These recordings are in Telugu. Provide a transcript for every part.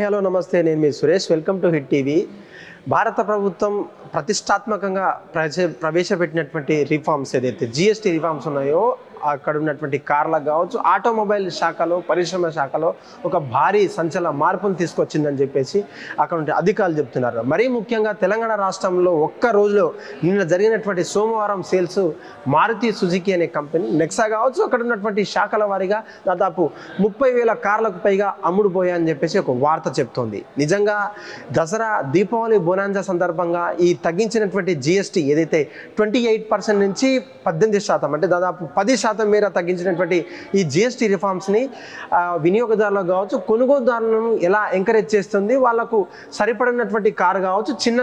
హాయ్ హలో నమస్తే. నేను మీ Suresh. Welcome to hit TV. భారత ప్రభుత్వం ప్రతిష్టాత్మకంగా ప్రవేశపెట్టినటువంటి రిఫార్మ్స్ ఏదైతే జిఎస్టీ రిఫార్మ్స్ ఉన్నాయో అక్కడ ఉన్నటువంటి కార్లకు కావచ్చు ఆటోమొబైల్ శాఖలో పరిశ్రమ శాఖలో ఒక భారీ సంచలన మార్పును తీసుకొచ్చిందని చెప్పేసి అక్కడ అధికారులు చెప్తున్నారు. మరీ ముఖ్యంగా తెలంగాణ రాష్ట్రంలో ఒక్క రోజులో నిన్న జరిగినటువంటి సోమవారం సేల్స్ మారుతి సుజుకి అనే కంపెనీ నెక్సా కావచ్చు అక్కడ ఉన్నటువంటి శాఖల వారీగా దాదాపు ముప్పై వేల కార్లకు పైగా అమ్ముడుపోయాయని చెప్పేసి ఒక వార్త చెప్తోంది. నిజంగా దసరా దీపావళి బోనాంజా సందర్భంగా ఈ తగ్గించినటువంటి జిఎస్టీ ఏదైతే ట్వంటీ ఎయిట్ పర్సెంట్ నుంచి పద్దెనిమిది శాతం అంటే దాదాపు పది శాతం మేర తగ్గించినటువంటి ఈ జిఎస్టీ రిఫార్మ్స్ని ఆ, వినియోగదారులకు కావచ్చు కొనుగోలుదారులను ఎలా ఎంకరేజ్ చేస్తుంది వాళ్ళకు సరిపడినటువంటి కారు కావచ్చు చిన్న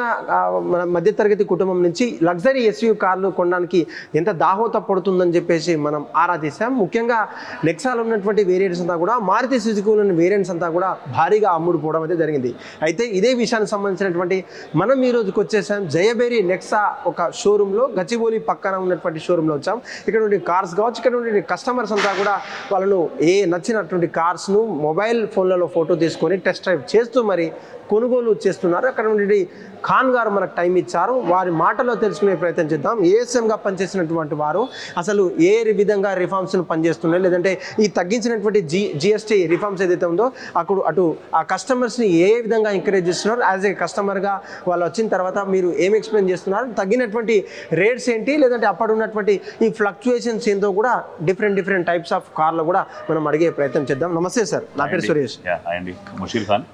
మధ్యతరగతి కుటుంబం నుంచి లగ్జరీ ఎస్యూ కార్లు కొనడానికి ఎంత దాహోత పడుతుందని చెప్పేసి మనం ఆరా తీసాం ముఖ్యంగా నెక్సాలో ఉన్నటువంటి వేరియంట్స్ అంతా కూడా మారుతి సుజుకులో వేరియంట్స్ అంతా కూడా భారీగా అమ్ముడుపోవడం అయితే జరిగింది. అయితే ఇదే విషయానికి సంబంధించినటువంటి మనం ఈ రోజుకి వచ్చేసాం. జయబేరి నెక్సా ఒక షోరూంలో గచ్చిబోలి పక్కన ఉన్నటువంటి షోరూంలో వచ్చాం. ఇక్కడ నుండి కార్స్ కావచ్చు ఇక్కడ కస్టమర్స్ అంతా కూడా వాళ్ళను ఏ నచ్చినటువంటి కార్స్ను మొబైల్ ఫోన్లలో ఫోటో తీసుకొని టెస్ట్ డ్రైవ్ చేస్తూ మరి కొనుగోలు చేస్తున్నారు. అక్కడ నుండి ఖాన్ గారు మనకు టైం ఇచ్చారు. వారి మాటలో తెలుసుకునే ప్రయత్నం చేద్దాం. ఏఎస్ఎంగా పనిచేసినటువంటి వారు? అసలు ఏ విధంగా రిఫార్మ్స్ను పనిచేస్తున్నాయి? లేదంటే ఈ తగ్గించినటువంటి జి జిఎస్టీ రిఫార్మ్స్ ఏదైతే ఉందో అక్కడ అటు ఆ కస్టమర్స్ని ఏ విధంగా ఎంకరేజ్ చేస్తున్నారు? యాజ్ ఏ కస్టమర్గా వాళ్ళు వచ్చిన తర్వాత మీరు ఏం ఎక్స్ప్లెయిన్ చేస్తున్నారు? తగ్గినటువంటి రేట్స్ ఏంటి? లేదంటే అప్పుడు ఉన్నటువంటి ఈ ఫ్లక్చుయేషన్స్ ఏందో కూడా డిఫరెంట్ డిఫరెంట్ టైప్స్ ఆఫ్ కార్లు కూడా మనం అడిగే ప్రయత్నం చేద్దాం. నమస్తే సార్ నా పేరు సురేష్. యా అండి. ముషీర్ ఖాన్.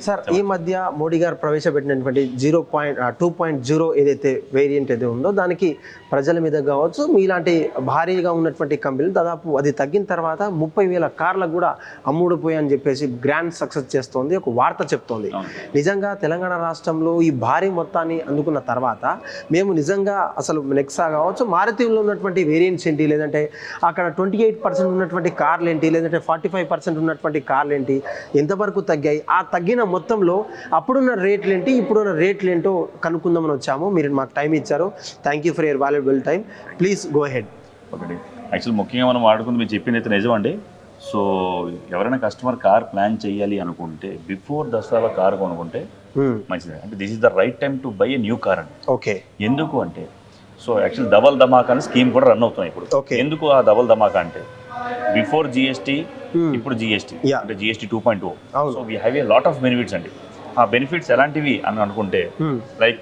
సార్ ఈ మధ్య మోడీ గారు ప్రవేశపెట్టినటువంటి zero point two point zero ఏదైతే వేరియంట్ ఏదో ఉందో దానికి ప్రజల మీద కావచ్చు మీలాంటి భారీగా ఉన్నటువంటి కంపెనీలు దాదాపు అది తగ్గిన తర్వాత ముప్పై వేల కార్లకు కూడా అమ్ముడుపోయాయని చెప్పేసి గ్రాండ్ సక్సెస్ చేస్తోంది ఒక వార్త చెప్తోంది. నిజంగా తెలంగాణ రాష్ట్రంలో ఈ భారీ మొత్తాన్ని అందుకున్న తర్వాత మేము నిజంగా అసలు నెక్సా కావచ్చు మారుతిలో ఉన్నటువంటి వేరియంట్స్ ఏంటి లేదంటే అక్కడ ట్వంటీ ఎయిట్ పర్సెంట్ ఉన్నటువంటి కార్లు ఏంటి లేదంటే ఫార్టీ ఫైవ్ పర్సెంట్ ఉన్నటువంటి కార్లు ఏంటి ఎంతవరకు తగ్గాయి ఆ తగ్గిన మొత్తంలో అప్పుడున్న రేట్లు ఏంటి ఇప్పుడున్న రేట్లు ఏంటో కనుక్కుందామని వచ్చాము. మీరు మాకు టైం ఇచ్చారు. Thank you for your valuable time please go ahead ఒకటి యాక్చువల్ ముఖ్యంగా మనం వాడుకుంది మీరు చెప్పింది అయితే నిజం అండి. సో ఎవరైనా కస్టమర్ కార్ ప్లాన్ చేయాలి అనుకుంటే బిఫోర్ దసరా కార్ కొనుక్కుంటే మంచిది. అంటే this is the right time to buy a new car అండి. ఓకే ఎందుకు అంటే సో యాక్చువల్ డబల్ ధమాకా అని స్కీమ్ కూడా రన్ అవుతుంది ఇప్పుడు. ఎందుకు ఆ డబల్ ధమాకా అంటే బిఫోర్ జిఎస్టీ Hmm. ఇప్పుడు జిఎస్టీ. అంటే GST two point. So we have a lot of benefits అండి. ఆ బెనిఫిట్స్ ఎలాంటివి అని అనుకుంటే లైక్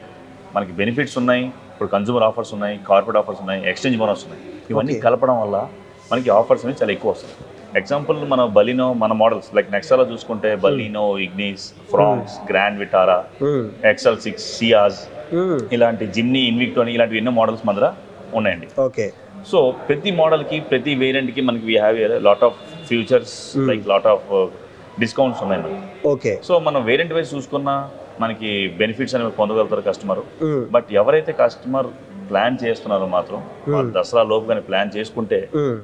మనకి బెనిఫిట్స్ ఉన్నాయి ఇప్పుడు కన్జ్యూమర్ ఆఫర్స్ ఉన్నాయి కార్పొరేట్ ఆఫర్స్ ఉన్నాయి ఎక్స్చేంజ్ బోనస్ ఉన్నాయి. ఇవన్నీ. కలపడం వల్ల మనకి ఆఫర్స్ అనేవి చాలా ఎక్కువ వస్తాయి. ఎగ్జాంపుల్ మన బలినో మన మోడల్స్ లైక్ నెక్సాలో చూసుకుంటే Baleno Ignis Fronx Grand Vitara XL six Ciaz ఇలాంటి జిమ్నీ ఇన్విక్టోని ఇలాంటివి ఎన్నో మోడల్స్ మన దగ్గర ఉన్నాయండి. ఓకే సో ప్రతి మోడల్కి ప్రతి వేరియంట్కి మనకి we have lot of features like lot of discounts ఉన్నాయి మనకి. ఓకే సో మనం వేరియంట్ వైజ్ చూసుకున్నా మనకి బెనిఫిట్స్ అనేవి పొందగలుగుతారు కస్టమర్ బట్ ఎవరైతే కస్టమర్ ప్లాన్ చేస్తున్నారో మాత్రం వాళ్ళు దసరా లోపు కానీ ప్లాన్ చేసుకుంటే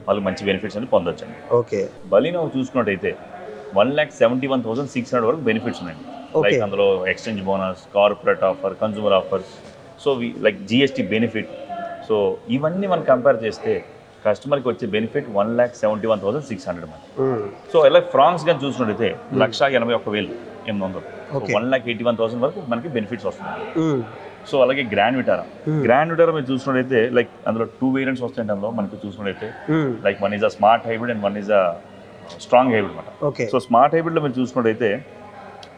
వాళ్ళకి మంచి బెనిఫిట్స్ అని పొందొచ్చండి. ఓకే బలినో చూసుకున్నట్టయితే one lakh seventy one thousand six hundred వరకు బెనిఫిట్స్ ఉన్నాయండి Okay. లైక్ అందులో exchange bonus corporate offer consumer offers so like GST benefit so ఇవన్నీ మనం కంపేర్ చేస్తే కస్టమర్కి వచ్చే benefit one lakh seventy one thousand six hundred మంది. సో ఇలా ఫ్రాన్స్ కానీ చూసినట్టయితే లక్ష ఎనభై ఒక్క వేలు ఎనిమిది వందలు. One lakh eighty one thousand వరకు మనకి బెనిఫిట్స్ వస్తున్నాయి. సో అలాగే గ్రాండ్ విటారా. గ్రాండ్ విటారా మీరు చూసినట్టయితే లైక్ అందులో టూ వేరియంట్స్ వస్తాయంటే అందులో మనకి చూసినట్టయితే like one is a smart hybrid and one is a strong hybrid అనమాట సో స్మార్ట్ హైబ్రిడ్లో మీరు చూసుకున్నట్టయితే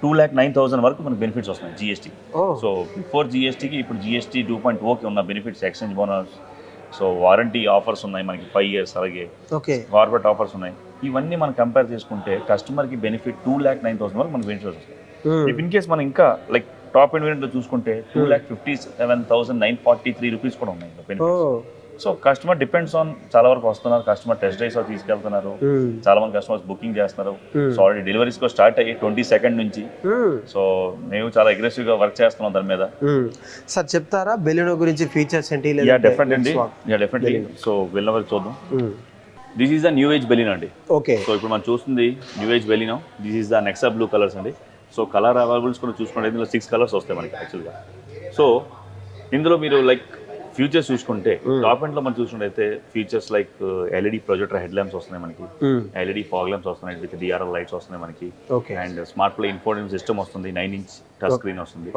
టూ ల్యాక్ నైన్ థౌసండ్ వరకు మనకి బెనిఫిట్స్ వస్తున్నాయి జిఎస్టీ సో బిఫోర్ జిఎస్టీకి ఇప్పుడు జిఎస్టీ టూ పాయింట్ ఓకే ఉన్న benefits exchange bonus so warranty offers ఉన్నాయి మనకి ఫైవ్ ఇయర్స్ అలాగే ఓకే. కార్పొరేట్ ఆఫర్స్ ఉన్నాయి. ఇవన్నీ మనం కంపేర్ చేసుకుంటే కస్టమర్కి benefit two lakh nine thousand వరకు మనకి బెనిఫిట్స్ వస్తాయి ఇఫ్ ఇన్ కేస్ మనం ఇంకా లైక్ టాప్ వేరియంట్లో చూసుకుంటే two lakh fifty seven thousand nine forty three rupees కూడా ఉన్నాయి. Benefits so customer depends on చాలా వరకు వస్తున్నారు. కస్టమర్ టెస్ట్ డ్రైవ్స్ తీసుకెళ్తున్నారు. చాలా మంది కస్టమర్స్ బుకింగ్ చేస్తున్నారు. సో ఆల్రెడీ డెలివరీస్ కూడా స్టార్ట్ అయ్యి ట్వంటీ సెకండ్ నుంచి. సో మేము చాలా అగ్రెసివ్గా వర్క్ చేస్తున్నాం దాని మీద. సార్ చెప్తారా? బెలూనో గురించి ఫీచర్స్ ఏంటి? యా డెఫినెట్ అండి యా డెఫినెట్లీ సో వెళ్ళిన వరకు చూద్దాం. This is the new age Baleno అండి. ఓకే. సో ఇప్పుడు మనం చూస్తుంది new age Baleno this is the Nexa blue colours అండి. సో కలర్ అవైలబుల్స్ కూడా చూసుకుంటే ఇందులో సిక్స్ కలర్స్ వస్తాయి మనకి యాక్చువల్గా సో ఇందులో మీరు లైక్ ఫ్యూచర్స్ చూసుకుంటే టాప్ ఎండ్లో మనం చూసుకుంటే features like LED projector head lamps వస్తున్నాయి మనకి. ఎల్ఈడి ఫాగ్ ల్యాంప్స్ వస్తున్నాయి విత్ డిఆర్ఎల్ లైట్స్ వస్తున్నాయి మనకి. And smart play infotainment system వస్తుంది నైన్ ఇంచ్ టచ్ స్క్రీన్ వస్తుంది.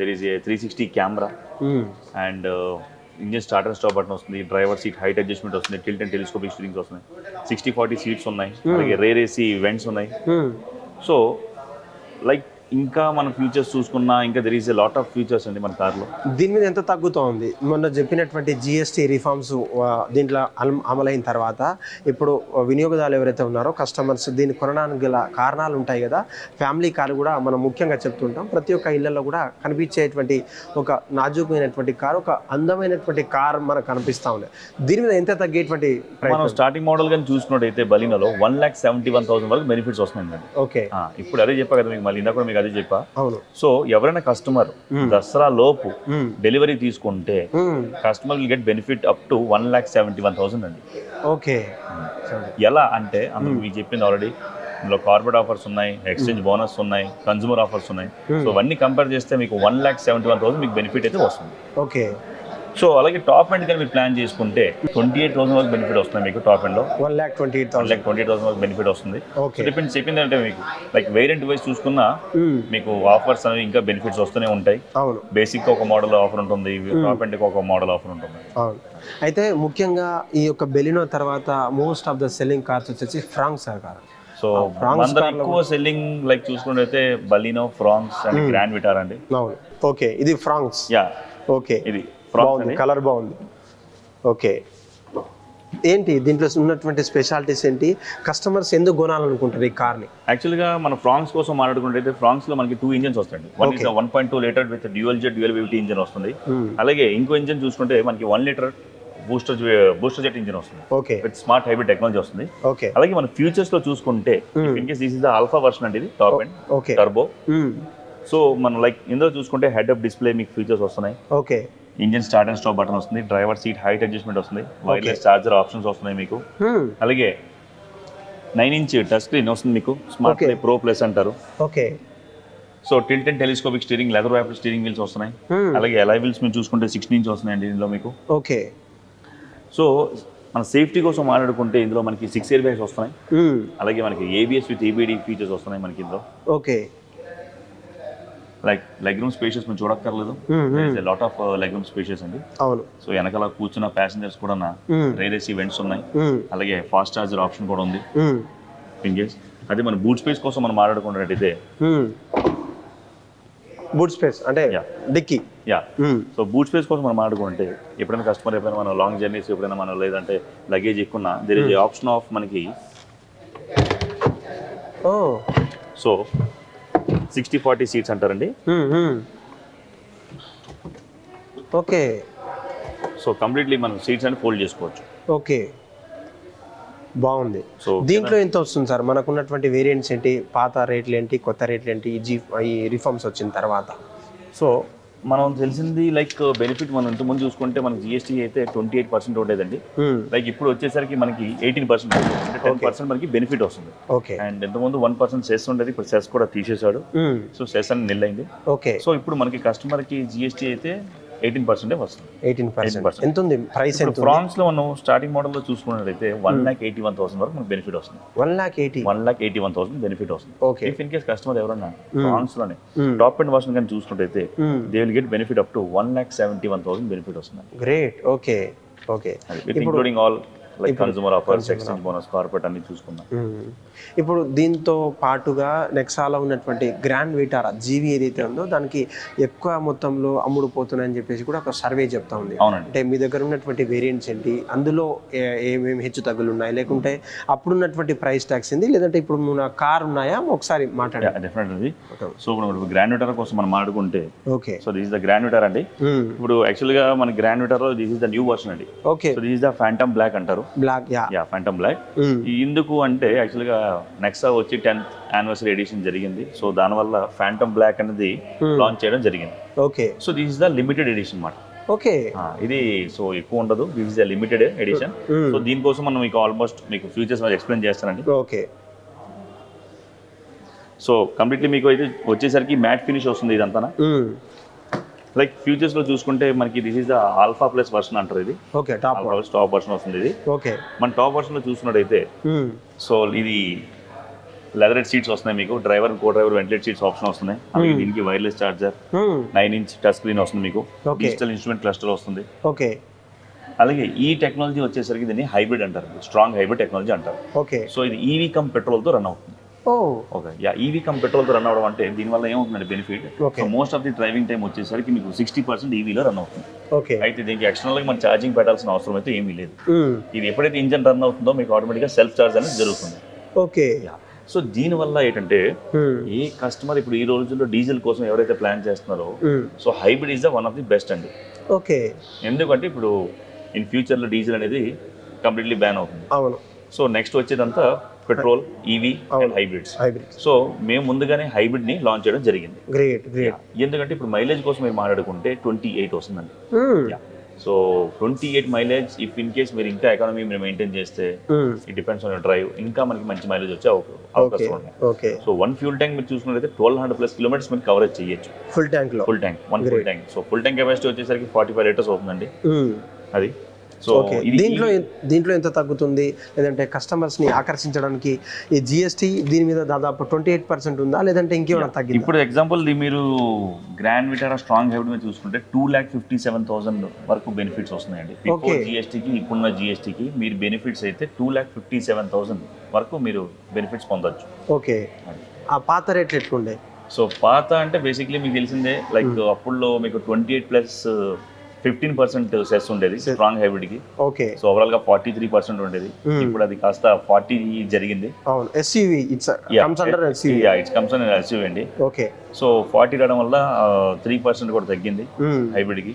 There is a three sixty camera and engine start and stop button వస్తుంది డ్రైవర్ సీట్ హైట్ అడ్జస్ట్మెంట్ వస్తుంది టిల్ట్ అండ్ టెలిస్కోపిక్ స్టీరింగ్స్ వస్తున్నాయి. సిక్స్టీ ఫార్టీ సీట్స్ ఉన్నాయి. అలాగే రేర్ ఏసీ వెంట్స్ ఉన్నాయి. సో లైక్ ఇంకా మన ఫ్యూచర్స్ చూసుకున్నా ఇంకా there is a lot of features అండి మన కార్లో. దీని మీద ఎంత తగ్గుతూ ఉంది మొన్న చెప్పినటువంటి జిఎస్టీ రిఫార్మ్స్ దీంట్లో అమలైన తర్వాత ఇప్పుడు వినియోగదారులు ఎవరైతే ఉన్నారో కస్టమర్స్ దీన్ని కొనడానికి గల కారణాలు ఉంటాయి కదా ఫ్యామిలీ కారు కూడా మనం ముఖ్యంగా చెప్తుంటాం. ప్రతి ఒక్క ఇళ్ళలో కూడా కనిపించేటువంటి ఒక నాజూకమైనటువంటి కారు ఒక అందమైనటువంటి కార్ మనకు కనిపిస్తూ ఉంది. దీని మీద ఎంత తగ్గేటువంటి మనం స్టార్టింగ్ మోడల్ కానీ చూసుకున్నట్టయితే బలినోలో one lakh seventy one thousand వరకు బెనిఫిట్స్ వస్తున్నాయండి. ఓకే. ఇప్పుడు అదే చెప్పా కదా మీకు మళ్ళీ ఇందాక కూడా మీకు అదే చెప్పా. సో ఎవరైనా కస్టమర్ దసరా లోపు. డెలివరీ తీసుకుంటే. Customer will get benefit up to one lakh seventy one thousand అండి. ఓకే. ఎలా అంటే అందుకు మీకు చెప్పింది ఆల్రెడీ ఇందులో కార్పొరేట్ ఆఫర్స్ ఉన్నాయి ఎక్స్చేంజ్ బోనస్ ఉన్నాయి కన్జ్యూమర్ ఆఫర్స్ ఉన్నాయి. సో అవన్నీ కంపేర్ చేస్తే మీకు one lakh seventy one thousand మీకు బెనిఫిట్ అయితే వస్తుంది. ఓకే. సో అలాగే టాప్ ఎండ్ కానీ మీరు ప్లాన్ చేసుకుంటే ట్వంటీ ఎయిట్ థౌసండ్ వరకు బెనిఫిట్ వస్తుంది మీకు టాప్ ఎండ్లో one lakh twenty eight one thousand lakh twenty thousand వరకు బెనిఫిట్ వస్తుంది. ఓకే డిపెండ్ చెప్పింది అంటే మీకు లైక్ వేరియంట్ వైజ్ చూసుకున్నా మీకు ఆఫర్స్ అనేవి ఇంకా బెనిఫిట్స్ వస్తూనే ఉంటాయి. అవును. బేసిక్ ఒక మోడల్ ఆఫర్ ఉంటుంది టాప్ ఎండ్కి ఒక మోడల్ ఆఫర్ ఉంటుంది. అవును. అయితే ముఖ్యంగా ఈ యొక్క బెలినో తర్వాత most of the selling cars వచ్చేసి ఫ్రాంక్ సార్ కార్ సో లో ఎక్కువ సెల్లింగ్ లైక్ చూసుకుంటే Baleno Fronx and Grand Vitara అండి. ఓకే ఇది ఫ్రాంక్స్ యా ఓకే ఇది. బాగుంది కలర్ బాగుంది. ఓకే ఏంటి దీంట్లో ఉన్నటువంటి స్పెషాలిటీస్ ఏంటి? కస్టమర్స్ ఎందుకు కొనాలనుకుంటారు ఈ కార్ని యాక్చువల్గా మన ఫ్రాన్స్ కోసం మాట్లాడుకుంటే ఫ్రాన్స్లో మనకి టూ ఇంజన్స్ వస్తాయండి. One is one point two litre with dual jet dual VVT engine వస్తుంది. అలాగే ఇంకో ఇంజన్ చూసుకుంటే మనకి one litre booster booster jet engine వస్తుంది. Okay with smart hybrid technology వస్తుంది. ఓకే అలాగే మన ఫ్యూచర్స్లో చూసుకుంటే in case this is the Alpha version అండి ఇది top and okay turbo so మనం లైక్ ఇందులో చూసుకుంటే హెడ్ అప్ డిస్ప్లే మీకు ఫీచర్స్ వస్తున్నాయి. Okay engine start and stop button వస్తుంది డ్రైవర్ సీట్ హైట్ అడ్జస్ట్మెంట్ వస్తుంది వైర్లెస్ చార్జర్ ఆప్షన్స్ వస్తున్నాయి మీకు. అలాగే నైన్ ఇంచ్ టచ్ స్క్రీన్ వస్తుంది మీకు స్మార్ట్. ప్లే ప్రో ప్లస్ అంటారు. Okay. So tilt and telescopic steering leather wrap steering wheels వస్తున్నాయి. అలాగే ఎలై వీల్స్ మీరు చూసుకుంటే సిక్స్టీన్ ఇంచ్ వస్తున్నాయండి ఇందులో మీకు. ఓకే. సో మన సేఫ్టీ కోసం మాట్లాడుకుంటే ఇందులో మనకి సిక్స్ ఇయర్ బ్యాగ్స్ వస్తున్నాయి. అలాగే మనకి ఏబిఎస్ విత్ ఏబిడి ఫీచర్స్ వస్తున్నాయి మనకి ఇందులో. Okay. Like leg room spacious మీరు చూడక్కర్లేదు lot of leg room spacious అండి. అవును. సో వెనకాల కూర్చున్న ప్యాసింజర్స్ కూడా రేరేస్ ఈవెంట్స్ ఉన్నాయి. అలాగే ఫాస్ట్ చార్జర్ ఆప్షన్ కూడా ఉంది. ఇన్ కేస్ అదే మన బూట్ స్పేస్ కోసం మనం మాట్లాడుకున్నట్టయితే బూట్ స్పేస్ అంటే. Dicky. Yeah so boot space కోసం మనం మాట్లాడుకుంటే ఎప్పుడైనా కస్టమర్ ఎప్పుడైనా మనం లాంగ్ జర్నీస్ ఎప్పుడైనా మనం లేదంటే లగేజ్ ఎక్కువ దెర్ ఇస్ ఆప్షన్ ఆఫ్ మనకి ఓ సో సిక్స్టీ ఫార్టీ సీట్స్ అంటారండి. ఓకే. సో కంప్లీట్లీ మనం సీట్స్ అని ఫోల్డ్ చేసుకోవచ్చు. ఓకే. బాగుంది. సో దీంట్లో ఎంత వస్తుంది సార్? మనకు ఉన్నటువంటి వేరియంట్స్ ఏంటి? పాత రేట్లు ఏంటి? కొత్త రేట్లు ఏంటి? ఈ జీ ఈ రిఫార్మ్స్ వచ్చిన తర్వాత. సో మనం తెలిసింది లైక్ బెనిఫిట్ మనం ఇంతకుముందు చూసుకుంటే మనకి జిఎస్టీ అయితే ట్వంటీ ఎయిట్ పర్సెంట్ ఉండేదండి లైక్ ఇప్పుడు వచ్చేసరికి మనకి ఎయిటీన్ పర్సెంట్ టెన్ పర్సెంట్ మనకి బెనిఫిట్ వస్తుంది. ఓకే అండ్ ఇంతకుముందు వన్ పర్సెంట్ సెస్ ఉండేది ఇప్పుడు సెస్ కూడా తీసేశాడు. సో సెస్ అని నిల్ ఓకే సో ఇప్పుడు మనకి కస్టమర్కి జిఎస్టీ అయితే ఎయిటీన్ పర్సెంటే వస్తుంది. Eighteen percent. 18%. ఎంత ఉంది ప్రైస్ ఎంత ఫ్రాన్స్లో మనం స్టార్టింగ్ మోడల్లో చూసుకున్నట్లయితే one lakh eighty one thousand వరకు మనకి బెనిఫిట్ వస్తుంది. One lakh eighty? One lakh eighty one thousand benefit వస్తుంది. Okay. If in case customer ఎవరన్నా ఫ్రాన్స్లోనే టాప్ అండ్ వర్షన్ కానీ చూసుకుంటే they will get benefit up to one lakh seventy one thousand benefit వస్తుంది. Great okay. Okay. Including all like consumer offers exchange bonus corporate అన్ని చూసుకున్నాం ఇప్పుడు దీంతో పాటుగా నెక్సాలో ఉన్నటువంటి గ్రాండ్ విటారా జీవి ఏదైతే ఉందో దానికి ఎక్కువ మొత్తంలో అమ్ముడు పోతున్నాయని చెప్పేసి కూడా ఒక సర్వే చెప్తా ఉంది. అంటే మీ దగ్గర ఉన్నటువంటి వేరియంట్స్ ఏంటి? అందులో ఏమేమి హెచ్చు తగ్గులు ఉన్నాయి? లేకుంటే అప్పుడున్నటువంటి ప్రైస్ ట్యాక్స్ ఏంది? లేదంటే ఇప్పుడు మన కార్ ఉన్నాయా? ఒకసారి మాట్లాడండి. డెఫినెట్ అది సో ఇప్పుడు గ్రాండ్ విటర్ కోసం మనం మాట్లాడుకుంటే okay so this is the grand Vitara అండి. ఇప్పుడు యాక్చువల్గా మన grand Vitara this is the new version అండి. Okay so this is the phantom black అంటారు. బ్లాక్ యా ఫ్యాంటమ్ బ్లాక్ ఎందుకు అంటే యాక్చువల్గా నెక్సా వచ్చి టెన్త్ యానివర్సరీ ఎడిషన్ జరిగింది. సో దానివల్ల ఫ్యాంటమ్ బ్లాక్ అనేది లాంచ్ చేయడం జరిగింది. Okay so this is the limited edition అన్నమాట ఓకే ఇది సో ఎక్కువ ఉండదు. This is the limited edition so దీనికోసం మనం మీకు ఆల్మోస్ట్ మీకు ఫ్యూచర్స్ ఎక్స్ప్లెయిన్ చేస్తానండి. ఓకే సో కంప్లీట్లీ మీకు అయితే వచ్చేసరికి మ్యాట్ ఫినిష్ వస్తుంది ఇదంతా లైక్ ఫ్యూచర్స్లో చూసుకుంటే మనకి this is the alpha plus version అంటారు ఇది. ఓకే టాప్ టాప్ వర్షన్ వస్తుంది ఇది. ఓకే మన టాప్ వర్షన్లో చూసుకున్నట్టయితే సో ఇది లెదరెడ్ సీట్స్ వస్తున్నాయి మీకు driver co driver ventilate seats option వస్తున్నాయి. అలాగే దీనికి wireless charger nine inch touch screen వస్తుంది మీకు. డిజిటల్ ఇన్స్ట్రుమెంట్ క్లస్టర్ వస్తుంది. ఓకే అలాగే ఈ టెక్నాలజీ వచ్చేసరికి దీన్ని హైబ్రిడ్ అంటారు. స్ట్రాంగ్ హైబ్రిడ్ టెక్నాలజీ అంటారు. ఓకే సో ఇది ఈవీ కమ్ పెట్రోల్తో రన్ అవుతుంది. ఓకే. యా ఈవీ కమ్ పెట్రోల్తో రన్ అవడం అంటే దీనివల్ల ఏమవుతుందంటే benefit. So most of the driving time వచ్చేసరికి మీకు సిక్స్టీ పర్సెంట్ ఈవీలో రన్ అవుతుంది. ఓకే అయితే దీనికి ఎక్స్టర్నల్గా మనం ఛార్జింగ్ పెట్టాల్సిన అవసరం అయితే ఏమీ లేదు. ఇది ఎప్పుడైతే ఇంజన్ రన్ అవుతుందో మీకు ఆటోమేటిక్గా సెల్ఫ్ చార్జ్ అనేది జరుగుతుంది. ఓకే సో దీనివల్ల ఏంటంటే ఏ కస్టమర్ ఇప్పుడు ఈ రోజుల్లో డీజిల్ కోసం ఎవరైతే ప్లాన్ చేస్తున్నారో so hybrid is the one of the best అండి. ఓకే ఎందుకంటే ఇప్పుడు ఇన్ ఫ్యూచర్లో డీజిల్ అనేది కంప్లీట్లీ బ్యాన్ అవుతుంది. అవును. So next వచ్చేదంతా petrol EV. And hybrids hybrid so మేము ముందుగానే హైబ్రిడ్ని లాంచ్ చేయడం జరిగింది. గ్రేట్ గ్రేట్ ఎందుకంటే ఇప్పుడు మైలేజ్ కోసం మీరు మాట్లాడుకుంటే ట్వంటీ ఎయిట్ వస్తుందండి so twenty eight mileage if in case మీరు ఇంకా ఎకానమీ మీరు మెయింటైన్ చేస్తే ఇట్ డిపెండ్స్ ఆన్ డ్రైవ్ ఇంకా మనకి మంచి మైలేజ్ వచ్చే అవకాశం ఉన్నాయి. సో వన్ ఫ్యూల్ ట్యాంక్ మీరు చూసుకున్నట్లయితే ట్వెల్వ్ హండ్రెడ్ ప్లస్ కిలోమీటర్స్ మీరు కవరేజ్ చేయొచ్చు. Full tank full tank one full tank so full tank capacity వచ్చేసరికి ఫార్టీ ఫైవ్ లీటర్స్ అవుతుందండి అది. సో ఓకే దీంట్లో దీంట్లో ఎంత తగ్గుతుంది? లేదంటే కస్టమర్స్ని ఆకర్షించడానికి ఈ జిఎస్టీ దీని మీద దాదాపు ట్వంటీ ఎయిట్ పర్సెంట్ ఉందా? లేదంటే ఇంకేమైనా తగ్గింది? ఇప్పుడు ఎగ్జాంపుల్ మీరు గ్రాండ్ విటారా స్ట్రాంగ్ హైబ్రిడ్ మీద చూసుకుంటే two lakh fifty seven thousand వరకు బెనిఫిట్స్ వస్తున్నాయండి. బిఫోర్ జిఎస్టీకి ఇప్పుడున్న జిఎస్టీకి మీరు బెనిఫిట్స్ అయితే two lakh fifty seven thousand వరకు మీరు బెనిఫిట్స్ పొందొచ్చు. ఓకే ఆ పాత రేట్లు ఎట్లుండే? సో పాత అంటే బేసిక్లీ మీకు తెలిసిందే లైక్ Hmm. అప్పుడులో మీకు twenty eight plus fifteen percent cess ఉండేది స్ట్రాంగ్ హైబ్రిడ్కి. ఓకే సో ఓవరాల్గా ఫార్టీ త్రీ పర్సెంట్ ఉండేది. Hmm. ఇప్పుడు అది కాస్త ఫార్టీ జరిగింది. అవును. ఇట్స్ కమ్స్ అండర్ ఇట్స్ అండి. ఓకే సో ఫార్టీ రావడం వల్ల త్రీ పర్సెంట్ కూడా తగ్గింది Hmm. హైబ్రిడ్కి.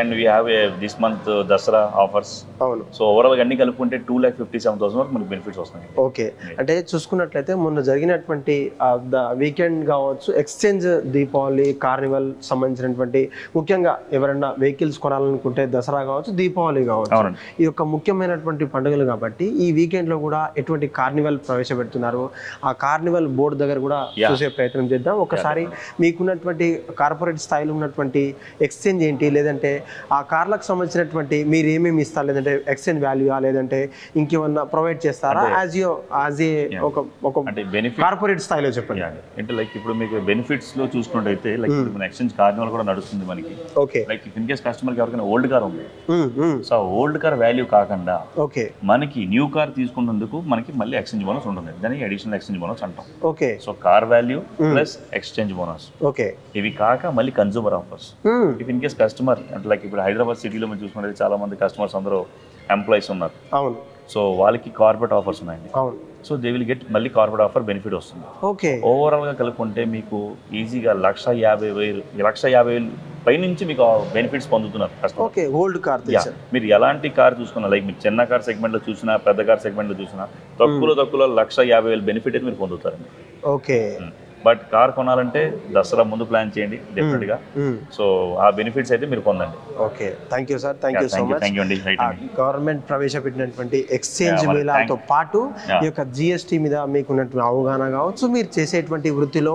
And we have a this month Dasara offers. అవును. సో ఓవరాల్గా అన్ని కలుపుకుంటే two lakh fifty seven thousand వరకు మనకి బెనిఫిట్స్ వస్తున్నాయి. ఓకే అంటే చూసుకున్నట్లయితే మొన్న జరిగినటువంటి వీకెండ్ కావచ్చు ఎక్స్చేంజ్ దీపావళి కార్నివల్ సంబంధించినటువంటి ముఖ్యంగా ఎవరైనా వెహికల్స్ కొనాలనుకుంటే దసరా కావచ్చు దీపావళి కావచ్చు. ఈ యొక్క ముఖ్యమైనటువంటి పండుగలు కాబట్టి ఈ వీకెండ్లో కూడా ఎటువంటి కార్నివల్ ప్రవేశపెడుతున్నారు? ఆ కార్నివల్ బోర్డు దగ్గర కూడా. చూసే ప్రయత్నం చేద్దాం. ఒకసారి మీకున్నటువంటి కార్పొరేట్ స్థాయిలో ఉన్నటువంటి ఎక్స్చేంజ్ ఏంటి? లేదంటే ఆ కార్లకు సంబంధించినటువంటి మీరు ఏమేమి ఇస్తారు? లేదంటే ఎక్స్చేంజ్ వాల్యూ లేదంటే ఇంకేమన్నా ప్రొవైడ్ చేస్తారా? యాజ్ యో యాజ్ ఏ ఒక ఒక కార్పొరేట్ స్థాయిలో చెప్పండి. అంటే లైక్ ఇప్పుడు మీకు బెనిఫిట్స్లో చూసుకున్నట్టయితే లైక్ ఎక్స్చేంజ్ కార్నివల్ కూడా నడుస్తుంది మనకి. Okay like in case customer కి ఎవరికైనా ఓల్డ్ కార్ ఉంది. సో ఓల్డ్ కార్ వాల్యూ కాకుండా ఓకే. మనకి న్యూ కార్ తీసుకున్నందుకు మనకి మళ్ళీ ఎక్స్చేంజ్ బోనస్ ఉంటుంది. దాన్ని అడిషనల్ ఎక్స్చేంజ్ బోనస్ అంటాం. Okay. So car value plus exchange bonus okay. ఇవి కాక మళ్ళీ consumer offers if in case customer అంటే లైక్ ఇప్పుడు హైదరాబాద్ సిటీలో మీరు చూసుకుంటే చాలా మంది కస్టమర్స్ అందరూ ఎంప్లాయీస్ ఉన్నారు. అవును. సో వాళ్ళకి కార్పొరేట్ ఆఫర్స్ ఉన్నాయండి. అవును. సో దే విల్ గెట్ మళ్ళీ కార్పొరేట్ ఆఫర్ బెనిఫిట్ వస్తుంది. ఓకే. ఓవరాల్గా కలుపుకుంటే మీకు ఈజీగా లక్ష యాభై వేలు లక్ష యాభై వేలు పైనుంచి మీకు బెనిఫిట్స్ పొందుతున్నారు ఓకే ఓల్డ్ కార్ మీరు ఎలాంటి కార్ చూసుకున్నా లైక్ మీరు చిన్న కార్ సెగ్మెంట్లో చూసినా పెద్ద కార్ సెగ్మెంట్లో చూసినా తక్కువలో తక్కువలో లక్ష యాభై వేలు బెనిఫిట్ అయితే మీరు పొందుతారండి. ఓకే బట్ కార్ కొనాలంటే దసరా ముందు ప్లాన్ చేయండి డెఫినెట్గా. సో ఆ బెనిఫిట్స్ అయితే మీరు పొందండి. Okay. Thank you sir thank you so much thank you అండి గవర్నమెంట్ ప్రవేశపెట్టినటువంటి ఎక్స్చేంజ్ మేళాలతో పాటు. ఈ యొక్క జిఎస్టీ మీద మీకున్నటువంటి అవగాహన కావచ్చు మీరు చేసేటువంటి వృత్తిలో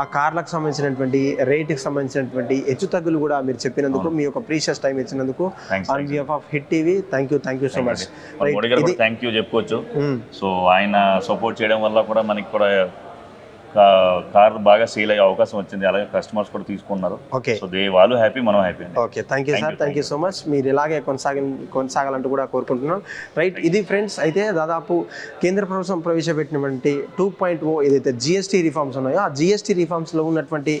ఆ కార్లకు సంబంధించినటువంటి రేటుకి సంబంధించినటువంటి హెచ్చుతగ్గులు కూడా మీరు చెప్పినందుకు మీ యొక్క ప్రీషియస్ టైం ఇచ్చినందుకు on behalf of Hit TV thank you thank you so much thank you చెప్పుకోవచ్చు. సో ఆయన సపోర్ట్ చేయడం వల్ల కూడా మనకి కూడా కార్ బాగా సేల్ అయ్యే అవకాశం వచ్చింది. అలాగే కస్టమర్స్ కూడా తీసుకున్నారు. ఓకే. సో దే వాళ్ళు హ్యాపీ మనం happy okay. Thank you sir. Thank you so much. మీరు ఇలాగే కొనసాగి కొనసాగాలంటూ కూడా కోరుకుంటున్నాం. రైట్. ఇది ఫ్రెండ్స్ అయితే దాదాపు కేంద్ర ప్రభుత్వం ప్రవేశపెట్టినటువంటి టూ పాయింట్ ఓ ఏదైతే జిఎస్టీ రిఫార్మ్స్ ఉన్నాయో ఆ జిఎస్టీ రిఫార్మ్స్లో ఉన్నటువంటి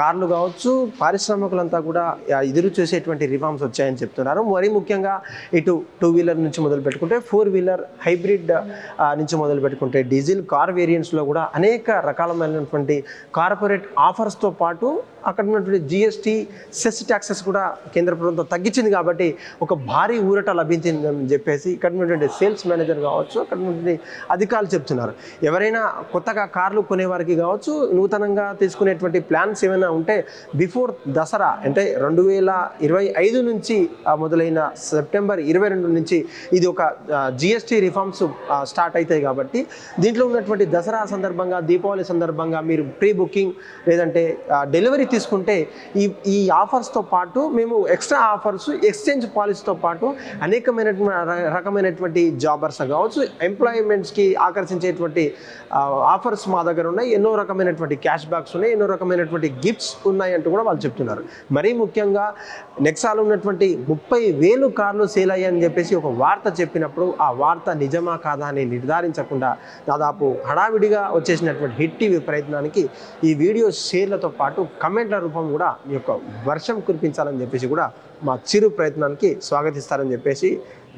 కార్లు కావచ్చు పారిశ్రామికులంతా కూడా ఎదురు చూసేటువంటి రిఫార్మ్స్ వచ్చాయని చెప్తున్నారు. మరి ముఖ్యంగా ఇటు టూ వీలర్ నుంచి మొదలు పెట్టుకుంటే ఫోర్ వీలర్ హైబ్రిడ్ నుంచి మొదలు పెట్టుకుంటే డీజిల్ కార్ వేరియంట్స్లో కూడా అనేక రకాలమైనటువంటి కార్పొరేట్ ఆఫర్స్తో పాటు అక్కడ ఉన్నటువంటి జిఎస్టీ సెస్ ట్యాక్సెస్ కూడా కేంద్ర ప్రభుత్వం తగ్గించింది కాబట్టి ఒక భారీ ఊరట లభించిందని చెప్పేసి ఇక్కడ ఉన్నటువంటి సేల్స్ మేనేజర్ కావచ్చు అక్కడ ఉన్నటువంటి అధికారులు చెప్తున్నారు. ఎవరైనా కొత్తగా కార్లు కొనేవారికి కావచ్చు నూతనంగా తీసుకునేటువంటి ప్లాన్స్ ఏమైనా ఉంటే బిఫోర్ దసరా అంటే రెండు వేల ఇరవై ఐదు నుంచి మొదలైన సెప్టెంబర్ ఇరవై రెండు నుంచి ఇది ఒక జిఎస్టీ రిఫార్మ్స్ స్టార్ట్ అవుతాయి కాబట్టి దీంట్లో ఉన్నటువంటి దసరా సందర్భంగా దీపావళి సందర్భంగా మీరు ప్రీ బుకింగ్ లేదంటే డెలివరీ తీసుకుంటే ఈ ఈ ఆఫర్స్తో పాటు మేము ఎక్స్ట్రా ఆఫర్స్ ఎక్స్చేంజ్ పాలసీతో పాటు అనేకమైన రకమైనటువంటి జాబర్స్ కావచ్చు ఎంప్లాయ్మెంట్స్కి ఆకర్షించేటువంటి ఆఫర్స్ మా దగ్గర ఉన్నాయి. ఎన్నో రకమైనటువంటి క్యాష్ బ్యాక్స్ ఉన్నాయి ఎన్నో రకమైనటువంటి గిఫ్ట్స్ ఉన్నాయి అంటూ కూడా వాళ్ళు చెప్తున్నారు. మరీ ముఖ్యంగా నెక్సాలో ఉన్నటువంటి ముప్పై వేలు కార్లు సేల్ అయ్యాయని చెప్పేసి ఒక వార్త చెప్పినప్పుడు ఆ వార్త నిజమా కాదా అని నిర్ధారించకుండా దాదాపు హడావిడిగా వచ్చేసినటువంటి హిట్ టీవీ ప్రయత్నానికి ఈ వీడియో షేర్లతో పాటు కమెంట్ కమెంట్ల రూపం కూడా మీ యొక్క వర్షం కురిపించాలని చెప్పేసి కూడా మా చిరు ప్రయత్నానికి స్వాగతిస్తారని చెప్పేసి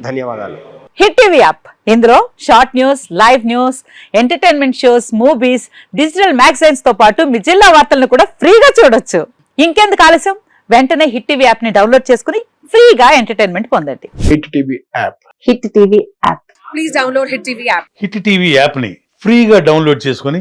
ధన్యవాదాలు. Hit TV app. ఇందులో short news live news entertainment shows movies digital మ్యాగజైన్స్తో పాటు మీ జిల్లా వార్తలను కూడా ఫ్రీగా చూడొచ్చు. ఇంకెందుకు ఆలస్యం? వెంటనే హిట్ టీవీ యాప్ని డౌన్లోడ్ చేసుకుని ఫ్రీగా ఎంటర్టైన్మెంట్ పొందండి. Hit TV app. Hit TV app. Please download Hit TV app. Hit TV యాప్ని ఫ్రీగా డౌన్లోడ్ చేసుకొని